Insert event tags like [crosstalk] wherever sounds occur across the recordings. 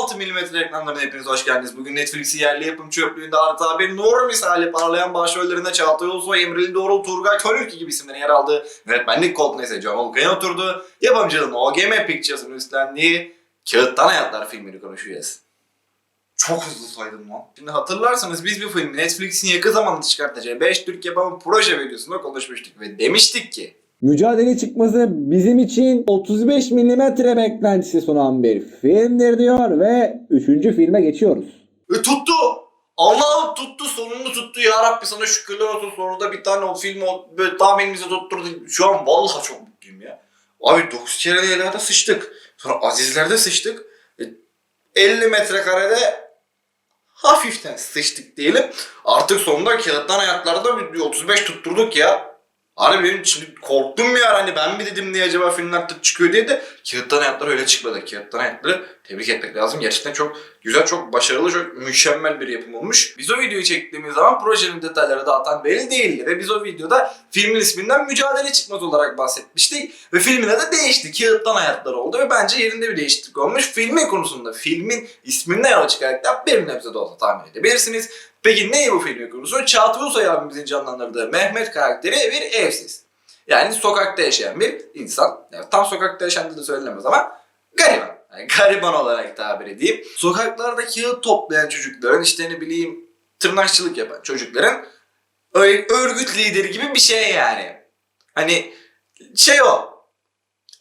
16 mm ekranlarına hepiniz hoş geldiniz. Bugün Netflix'i yerli yapım çöplüğünde adeta bir nur misali parlayan başrollerinde Çağatay Ulusoy, Emreli Doğrul, Turgay Körülki gibi isimlerin yer aldığı yönetmenlik koltuğuna ise Can Olkay'ın oturduğu yapımcının OGM Pictures'ın üstlendiği Kağıttan Hayatlar filmini konuşacağız. Çok hızlı saydım lan. Şimdi hatırlarsanız biz bir filmi Netflix'in yakın zamanda çıkartacağı 5 Türk yapımı proje videosunda konuşmuştuk ve demiştik ki Mücadele çıkması bizim için 35 milimetre beklentisi sunan bir filmdir diyor ve 3. filme geçiyoruz. E tuttu. Allah'ım tuttu sonunu tuttu ya Rabbi sana şükürler olsun sonunda bir tane o film böyle tahminimizi tutturdu. Şu an vallahi çok mutluyum ya. Abi 9 kere Leyla'da sıçtık. Sonra Azizler'de sıçtık. E, 50 metrekarede hafiften sıçtık diyelim. Artık sonunda kağıttan hayatlarda bir 35 tutturduk ya. Hani benim şimdi korktum ya hani ben mi dedim diye acaba filmler tık çıkıyor diye de Kağıttan Hayatlar öyle çıkmadı. Kağıttan Hayatları tebrik etmek lazım. Gerçekten çok güzel, çok başarılı, çok mükemmel bir yapım olmuş. Biz o videoyu çektiğimiz zaman projenin detayları dağıtan belli değildi. Ve biz o videoda filmin isminden Mücadele Çıkmaz olarak bahsetmiştik. Ve filmin adı değişti. Kağıttan Hayatlar oldu ve bence yerinde bir değişiklik olmuş. Filmin konusunda, filmin isminden yola çıkarak da bir nebze de olsa tahmin edebilirsiniz. Peki ne bu filmin konusu? Çağatay Ulusoy abimizin canlandırdığı Mehmet karakteri bir evsiz. Yani sokakta yaşayan bir insan. Yani tam sokakta yaşandığı da söylenemez ama gariban. Yani gariban olarak tabir edeyim. Sokaklarda kağıt toplayan çocukların işte ne bileyim tırnakçılık yapan çocukların öyle örgüt lideri gibi bir şey yani. Hani şey o.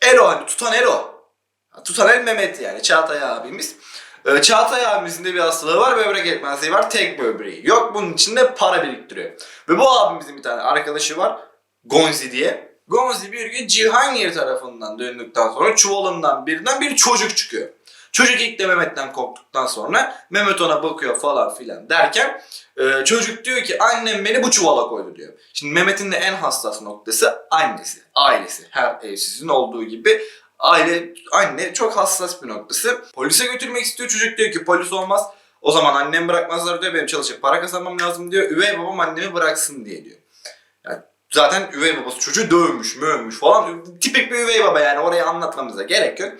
Ero hani tutan Ero. Tutan el Mehmet yani Çağatay abimiz. Ee, Çağatay abimizin de bir hastalığı var, böbrek yetmezliği var, tek böbreği. Yok bunun içinde para biriktiriyor. Ve bu abimizin bir tane arkadaşı var, Gonzi diye. Gonzi bir gün Cihangir tarafından döndükten sonra çuvalından birinden bir çocuk çıkıyor. Çocuk ilk de Mehmet'ten korktuktan sonra Mehmet ona bakıyor falan filan derken e, çocuk diyor ki annem beni bu çuvala koydu diyor. Şimdi Mehmet'in de en hassas noktası annesi, ailesi. Her evsizin olduğu gibi aile, anne çok hassas bir noktası. Polise götürmek istiyor çocuk diyor ki polis olmaz. O zaman annem bırakmazlar diyor benim çalışıp para kazanmam lazım diyor. Üvey babam annemi bıraksın diye diyor. Zaten üvey babası çocuğu dövmüş, mövmüş falan. Tipik bir üvey baba yani orayı anlatmamıza gerek yok.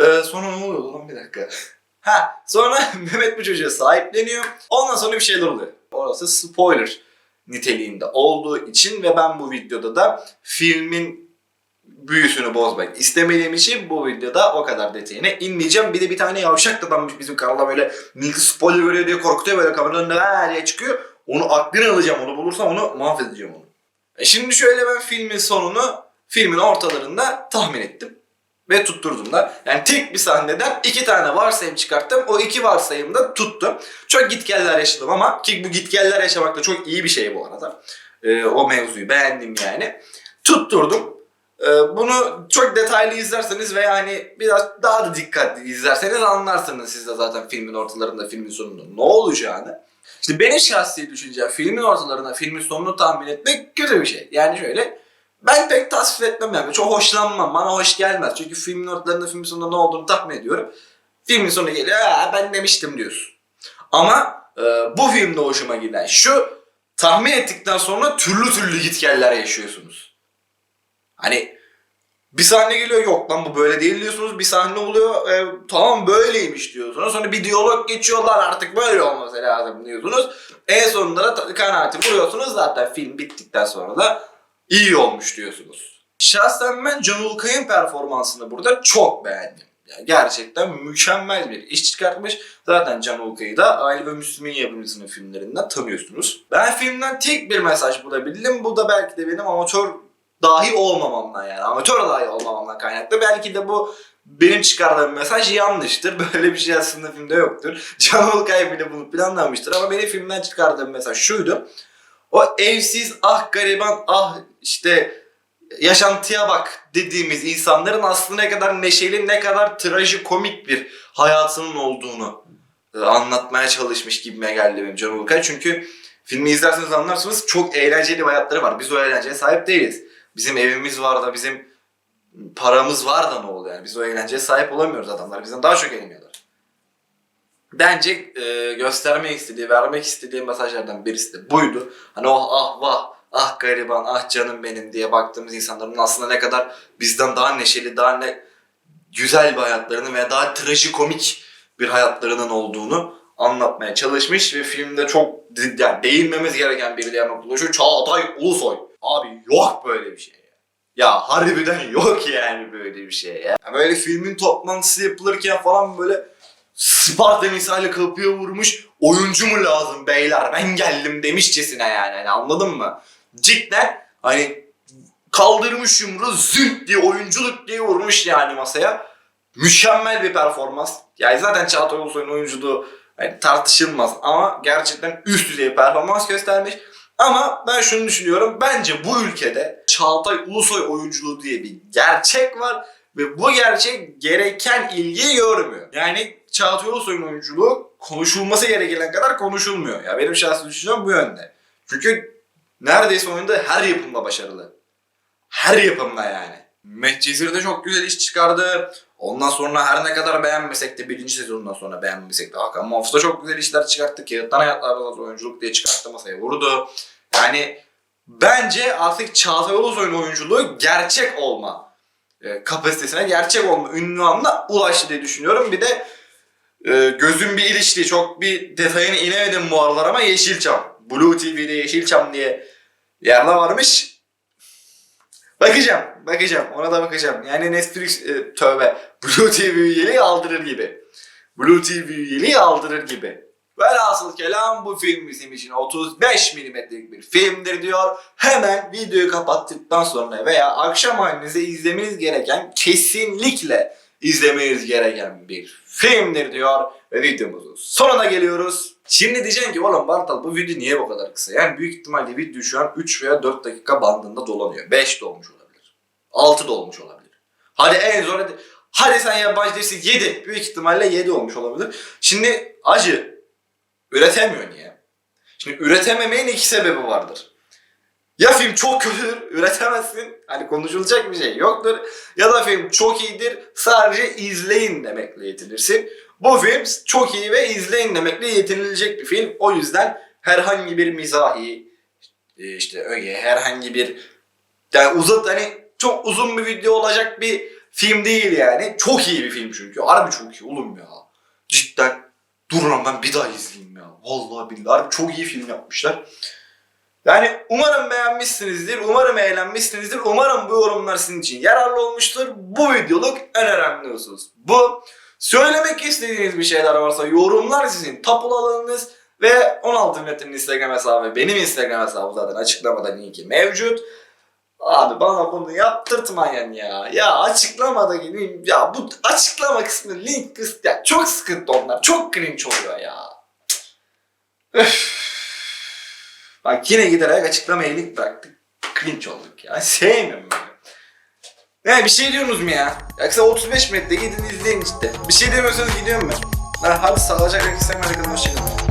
Ee, sonra ne oluyor lan bir dakika. [laughs] ha sonra [laughs] Mehmet bu çocuğa sahipleniyor. Ondan sonra bir şeyler oluyor. Orası spoiler niteliğinde olduğu için ve ben bu videoda da filmin büyüsünü bozmak istemediğim için bu videoda o kadar detayına inmeyeceğim. Bir de bir tane yavşak adammış bizim kanalda böyle milli spoiler veriyor diye korkutuyor böyle kameranın önüne diye çıkıyor. Onu aklını alacağım onu bulursam onu mahvedeceğim onu. E şimdi şöyle ben filmin sonunu filmin ortalarında tahmin ettim. Ve tutturdum da. Yani tek bir sahneden iki tane varsayım çıkarttım. O iki varsayım da tuttu. Çok gitgeller yaşadım ama ki bu gitgeller yaşamak da çok iyi bir şey bu arada. Ee, o mevzuyu beğendim yani. Tutturdum. Ee, bunu çok detaylı izlerseniz ve yani biraz daha da dikkatli izlerseniz anlarsınız siz de zaten filmin ortalarında, filmin sonunda ne olacağını. İşte benim şahsi düşüncem filmin ortalarına, filmin sonunu tahmin etmek kötü bir şey. Yani şöyle ben pek tasvip etmem yani. Çok hoşlanmam. Bana hoş gelmez. Çünkü filmin ortalarında, filmin sonunda ne olduğunu tahmin ediyorum. Filmin sonu geliyor. "Aa, ben demiştim diyorsun. Ama e, bu filmde hoşuma giden şu tahmin ettikten sonra türlü türlü gitgeller yaşıyorsunuz. Hani bir sahne geliyor yok lan bu böyle değil diyorsunuz. Bir sahne oluyor e, tamam böyleymiş diyorsunuz. Sonra bir diyalog geçiyorlar artık böyle olması lazım diyorsunuz. En sonunda da kanaati vuruyorsunuz. Zaten film bittikten sonra da iyi olmuş diyorsunuz. Şahsen ben Can Ulkay'ın performansını burada çok beğendim. Yani gerçekten mükemmel bir iş çıkartmış. Zaten Can Ulkay'ı da Aile ve Müslüman yapımcısının filmlerinden tanıyorsunuz. Ben filmden tek bir mesaj bulabildim. Bu da belki de benim amatör dahi olmamamdan yani amatör dahi olmamamdan kaynaklı. Belki de bu benim çıkardığım mesaj yanlıştır. [laughs] Böyle bir şey aslında filmde yoktur. [laughs] Can Ulkay bile bunu planlamıştır ama benim filmden çıkardığım mesaj şuydu. O evsiz, ah gariban, ah işte yaşantıya bak dediğimiz insanların aslında ne kadar neşeli, ne kadar trajikomik bir hayatının olduğunu e, anlatmaya çalışmış gibime geldi benim Can Ulkay. Çünkü filmi izlerseniz anlarsınız çok eğlenceli hayatları var. Biz o eğlenceye sahip değiliz. Bizim evimiz var da bizim paramız var da ne oluyor yani. Biz o eğlenceye sahip olamıyoruz adamlar. Bizden daha çok eğleniyorlar. Bence e, göstermek istediği, vermek istediği mesajlardan birisi de buydu. Hani o ah vah, ah gariban, ah canım benim diye baktığımız insanların aslında ne kadar bizden daha neşeli, daha ne güzel bir hayatlarını ve daha trajikomik bir hayatlarının olduğunu anlatmaya çalışmış ve filmde çok yani değinmemiz gereken bir diğer noktada şu Çağatay Ulusoy. Abi yok böyle bir şey ya. Harbiden [laughs] yok yani böyle bir şey ya. Ya Böyle filmin toplantısı yapılırken falan böyle Sparta misali kapıya vurmuş oyuncu mu lazım beyler ben geldim demişçesine yani hani anladın mı? Cidden hani kaldırmış yumruğu zünk diye oyunculuk diye vurmuş yani masaya. Mükemmel bir performans. Yani zaten Çağatay Ulusoy'un oyunculuğu hani tartışılmaz ama gerçekten üst düzey performans göstermiş. Ama ben şunu düşünüyorum. Bence bu ülkede Çağatay Ulusoy oyunculuğu diye bir gerçek var. Ve bu gerçek gereken ilgiyi görmüyor. Yani Çağatay Ulusoy'un oyunculuğu konuşulması gereken kadar konuşulmuyor. Ya benim şahsi düşüncem bu yönde. Çünkü neredeyse oyunda her yapımda başarılı. Her yapımda yani. Medcezir de çok güzel iş çıkardı. Ondan sonra her ne kadar beğenmesek de birinci sezonundan sonra beğenmesek de Hakan Muhafız da çok güzel işler çıkarttı. Kağıttan hayatlarda da oyunculuk diye çıkarttı masaya vurdu. Yani bence artık Çağatay Ulusoy'un oyunculuğu gerçek olma e, kapasitesine, gerçek olma ünvanına ulaştı diye düşünüyorum. Bir de e, gözüm bir ilişti. Çok bir detayına inemedim bu aralar ama Yeşilçam. Blue TV'de Yeşilçam diye yerde varmış. Bakacağım, bakacağım. Ona da bakacağım. Yani Netflix, e, tövbe, Blue TV üyeliği aldırır gibi. Blue TV üyeliği aldırır gibi. Velhasıl kelam bu film bizim için 35 milimetrelik bir filmdir diyor. Hemen videoyu kapattıktan sonra veya akşam halinize izlemeniz gereken kesinlikle izlemeniz gereken bir filmdir diyor. Ve videomuzun sonuna geliyoruz. Şimdi diyeceksin ki oğlum Bartal bu video niye bu kadar kısa? Yani büyük ihtimalle video şu an 3 veya 4 dakika bandında dolanıyor. 5 de olmuş olabilir. 6 da olmuş olabilir. Hadi en zor hadi. Hadi sen yabancı değilsin 7. Büyük ihtimalle 7 olmuş olabilir. Şimdi acı üretemiyor niye? Şimdi üretememenin iki sebebi vardır. Ya film çok kötüdür, [laughs] üretemezsin. Hani konuşulacak bir şey yoktur. Ya da film çok iyidir, sadece izleyin demekle yetinirsin. Bu film çok iyi ve izleyin demekle yetinilecek bir film. O yüzden herhangi bir mizahi, e, işte öyle herhangi bir yani uzun hani çok uzun bir video olacak bir film değil yani. Çok iyi bir film çünkü. Harbi çok iyi oğlum ya. Cidden dur lan ben bir daha izleyeyim ya. Vallahi billahi çok iyi film yapmışlar. Yani umarım beğenmişsinizdir, umarım eğlenmişsinizdir, umarım bu yorumlar sizin için yararlı olmuştur. Bu videoluk en önemli husus bu. Söylemek istediğiniz bir şeyler varsa yorumlar sizin tapul alanınız ve 16 Metin'in Instagram hesabı benim Instagram hesabı zaten açıklamada linki mevcut. Abi bana bunu yaptırtmayın ya. Ya açıklamada gibi ya bu açıklama kısmı link kısmı ya çok sıkıntı onlar. Çok cringe oluyor ya. Öf. Bak yine giderek açıklamaya link bıraktık. Cringe olduk ya. Sevmiyorum böyle. Ne bir şey diyorsunuz mu ya? Yoksa 35 metre gidin izleyin işte. Bir şey demiyorsanız gidiyorum ben. Ha, hadi sağlıcakla hadi hoşçakalın.